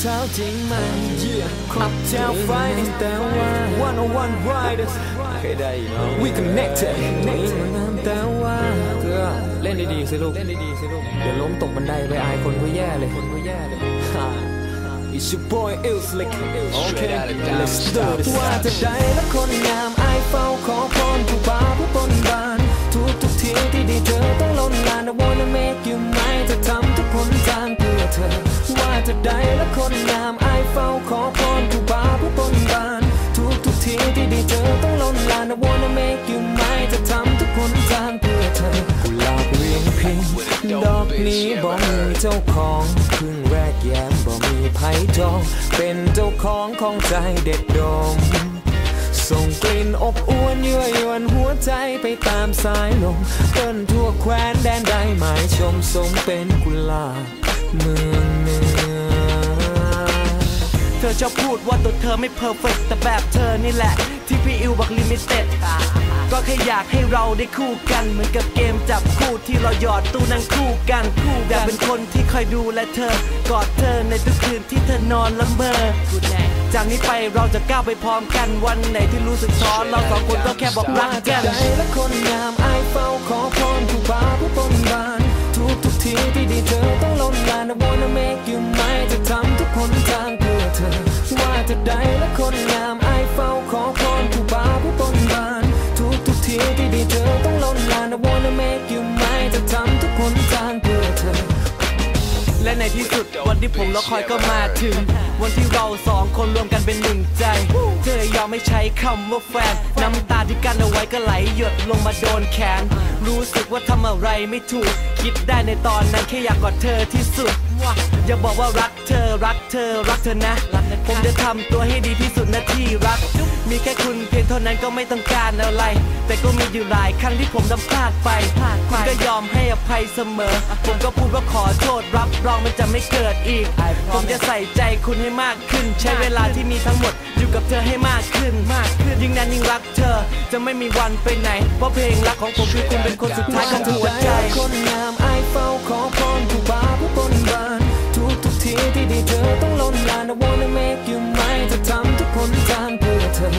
เท้าจริงไหม Yeah ขับเท้าไฟแต่ว่า one on one riders เคยได้เนาะ we connected นี่มันงามแต่ว่าเกลือเล่นดีๆสิลูกเล่นดีๆสิลูกเดี๋ยวล้มตกบันไดไปอายคนก็แย่เลยคนก็แย่เลย It's your boy i l Slick Okay let's do this ว่าจะได้และคนงามไอายเฝ้าขอพรผู้บ่าวผู้บนบานทุกทุกทีที่ได้เจอต้องล้นลาน I wanna make you mine จะทำทุกผลทาง เธอ ว่าจะได้และคนงามไอายเฝ้าขอพรผู้บาผู้บนบาน ทุกทุกทีที่ได้เจอต้องล้นลาน I wanna make you mine จะทำทุกผลทางเพื่อเธอกุหลาบเวียงพิงดอกนี้บ่มีเจ้าของเพึ่งแรกแย้มบ่มีไผจอง เป็นเจ้าของของใจเด็ดดม ส่งกลิ่นอบอวนยั่วยวนหัวใจไปตามสายลมเต้นทั่วแคว้นแดนใดหมายชมสมเป็นกุหลาบเมืองเนือเธอชอบพูดว่าตัวเธอไม่เพอร์เฟกแต่แบบเธอนี่แหละ ที่พี่อิวบอกลิมิเต็ด ก็แค่อยากให้เราได้คู่กัน เหมือนกับเกมจับคู่ที่เราหยอดตู้นั่งคู่กันคู่อยากเป็นคนที่คอยดูแลเธอ กอดเธอในทุกคืนที่เธอนอนละเมอจากนี้ไปเราจะก้าวไปพร้อมกันวันไหนที่รู้สึกท้อเราสองคนก็แค่บอกรักกันได้และคนงามไอายเฝ้าขอพรผู้บ่าวผู้บนบานทุกทุกทีที่ด้เจอต้องล้นลาน I wanna make you mine จะทำทุกผลทางเพื่อเธอ ว่าจะได้และคนงาม ที่สุด วันที่ผมรอคอยก็มาถึง วันที่เราสองคนรวมกันเป็นหนึ่งใจ เธอยอมไม่ใช้คำว่าแฟน น้ำตาที่กั้นเอาไว้ก็ไหลหยดลงมาโดนแขน รู้สึกว่าทำอะไรไม่ถูก คิดได้ในตอนนั้นแค่อยากกอดเธอที่สุด อย่าบอกว่ารักเธอรักเธอรักเธอนะ ผมจะทำตัวให้ดีที่สุดนะที่รัก มีแค่คุณเพียงเท่านั้นก็ไม่ต้องการอะไร แต่ก็มีอยู่หลายครั้งที่ผมทำพลาดไปคุณก็ยอมให้อภัยเสมอ ผมก็พูดว่าขอโทษรับรองมันจะไม่เกิดอีก ผมจะใส่ใจคุณให้มากขึ้น ใช้เวลาที่มีทั้งหมดอยู่กับเธอให้มากขึ้นมากขึ้นยิ่งนานยิ่งรักเธอ จะไม่มีวันไปไหน เพราะเพลงรักของผมคือคุณเป็นคนสุดท้ายของหัวใจคนงามไอายเฝ้าขอพรผู้บ่ ธอ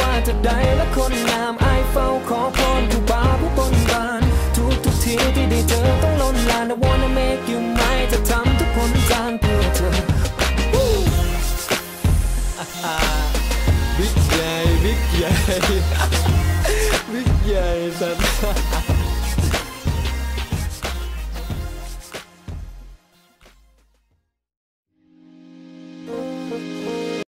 ว่าจะได้และคนงามไอายเฝ้าขอพรผู้บาผู้บนบาน ทุกทุกทีที่ได้เจอต้องล้นลาน I wanna make you mine จะทำทุกคนจางเพื่อเธอบิ๊กใหญ่บิ๊กใหญ่บิ๊กใหญ่สัตว์